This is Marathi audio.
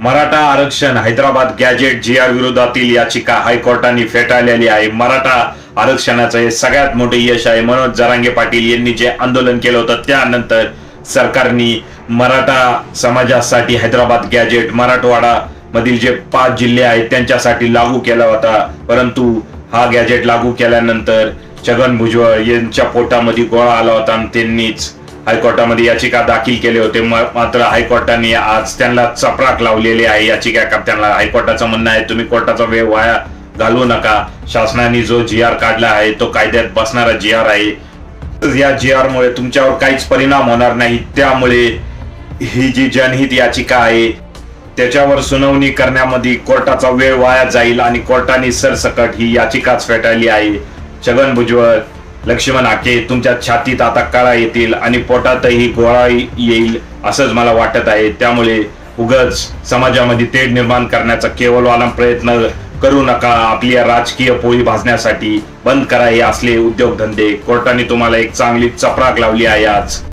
मराठा आरक्षण हैदराबाद गॅजेट जी आर विरोधातील याचिका हायकोर्टाने फेटाळलेली आहे. मराठा आरक्षणाचं हे सगळ्यात मोठे यश आहे. मनोज जरांगे पाटील यांनी जे आंदोलन केलं होतं त्यानंतर सरकारने मराठा समाजासाठी हैदराबाद गॅजेट मराठवाडा मधील जे पाच जिल्हे आहेत त्यांच्यासाठी लागू केला होता. परंतु हा गॅजेट लागू केल्यानंतर छगन भुजबळ यांच्या पोटामध्ये गोळा आला होता आणि त्यांनीच हायकोर्टामध्ये याचिका दाखल केले होते. मात्र हायकोर्टाने आज त्यांना चपराक लावलेली आहे. याचिकाकर्त्यांना हायकोर्टाचं म्हणणं आहे तुम्ही कोर्टाचा वेळ वाया घालवू नका. शासनाने जो जी आर काढला आहे तो कायद्यात बसणारा जी आर आहे. या जी आर मुळे तुमच्यावर काहीच परिणाम होणार नाही. त्यामुळे ही जी जनहित याचिका आहे त्याच्यावर सुनावणी करण्यामध्ये कोर्टाचा वेळ वाया जाईल आणि कोर्टाने सरसकट ही याचिकाच फेटाळली आहे. छगन भुजबळ लक्ष्मण आके तुमच्या छातीत आता काळा येतील आणि पोटातही गोळा येईल असंच मला वाटत आहे. त्यामुळे उगच समाजामध्ये तेढ निर्माण करण्याचा केवलवाला प्रयत्न करू नका. आपली या राजकीय पोळी भाजण्यासाठी बंद करा हे असले उद्योगधंदे. कोर्टाने तुम्हाला एक चांगली चपराक लावली आहे आज.